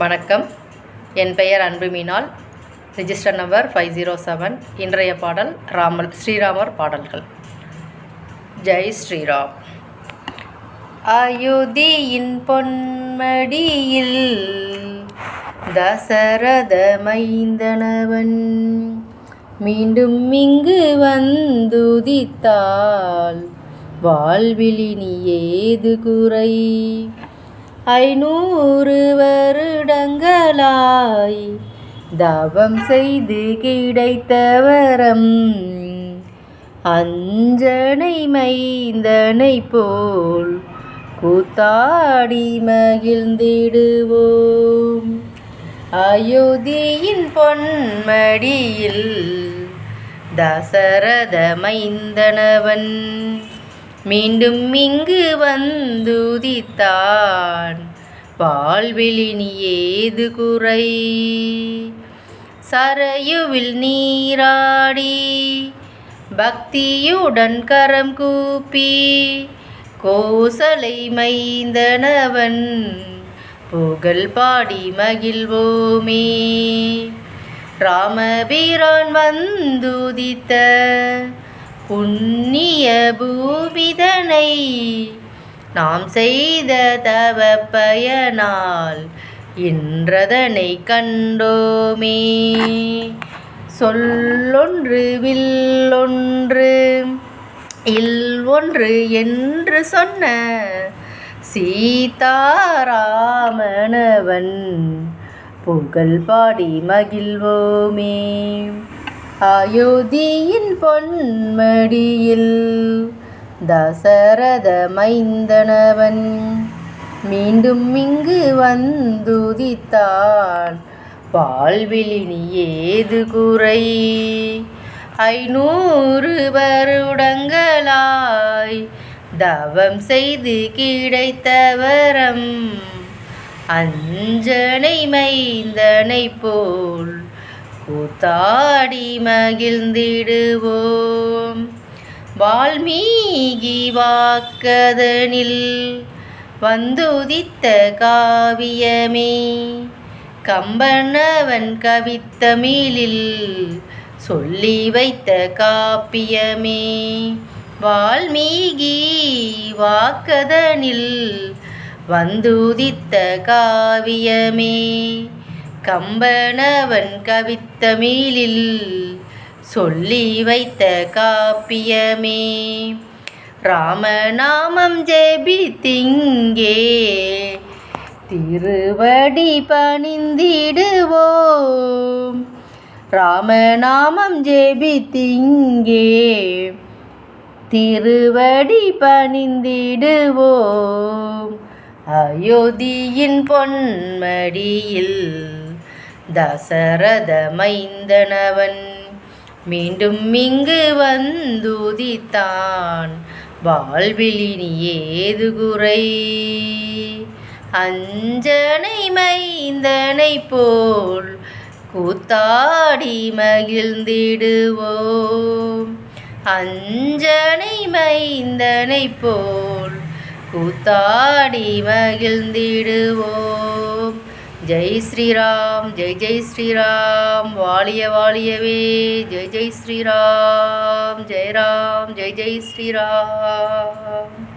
வணக்கம். என் பெயர் Anbu Meenal register number five zero seven இன்றைய பாடல் ராமல் ஸ்ரீராமர் பாடல்கள். ஜெய் ஸ்ரீராம். அயோத்தியின் பொன்மடியில் தசரத மைந்தனவன் மீண்டும் இங்கு வந்துதித்தால் வாழ்விலினி ஏது குறை? ஐநூறு தாய். தவம் செய்து கிடைத்த வரம் அஞ்சனை மைந்தனை போல் கூத்தாடி மகிழ்ந்திடுவோம். அயோத்தியின் பொன்மடியில் தசரத மைந்தனவன். மீண்டும் இங்கு வந்துதித்தான். வாழ்விலினி ஏது குறை? சரையுவில் நீராடி பக்தியுடன் கரம் கூப்பி கோசலை மைந்தனவன் புகழ் பாடி மகிழ்வோமே. ராமபிரான் வந்துதித்த புண்ணிய பூமிதனை நாம் செய்த தவ பயனால் இன்றதனை கண்டோமே. சொல்லொன்று வில்லொன்று இல் ஒன்று என்று சொன்ன சீதாராமணவன் புகழ் பாடி மகிழ்வோமே. அயோத்தியின் பொன்மடியில் தசரத மைந்தனவன் மீண்டும் இங்கு வந்துதித்தான். வாழ்விலினி ஏது குறை? ஐநூறு வருடங்களாய் தவம் செய்து கிடைத்தவரம். அஞ்சனை மைந்தனை போல் கூத்தாடி மகிழ்ந்திடுவோம். வால்மீகி வாக்கதனில் வந்துதித்த காவியமே. கம்பனவன் கவித்தமிழில் சொல்லி வைத்த காப்பியமே. வால்மீகி வாக்கதனில் வந்துதித்த காவியமே. கம்பனவன் கவித்தமிழில் சொல்லி வைத்த காப்பியமே. ராமநாமம் ஜெபித்திங்கே. திருவடி பணிந்திடுவோம். ராமநாமம் ஜெபித்திங்கே. திருவடி பணிந்திடுவோம். அயோத்தியின் பொன்மடியில் தசரத மைந்தனவன். மீண்டும் இங்கு வந்துதித்தான். வாழ்விலினி ஏது குறை? அஞ்சனை மைந்தனை போல் கூத்தாடி மகிழ்ந்திடுவோம். அஞ்சனை மைந்தனை போல் கூத்தாடி மகிழ்ந்திடுவோம். ஜெய் ஸ்ரீராம் ஜெய் ஜெய் ஸ்ரீராம் வாழிய வாழியவே ஜெய் ஜெய் ஸ்ரீராம் ஜெயராம் ஜெய் ஜெய் ஸ்ரீராம்.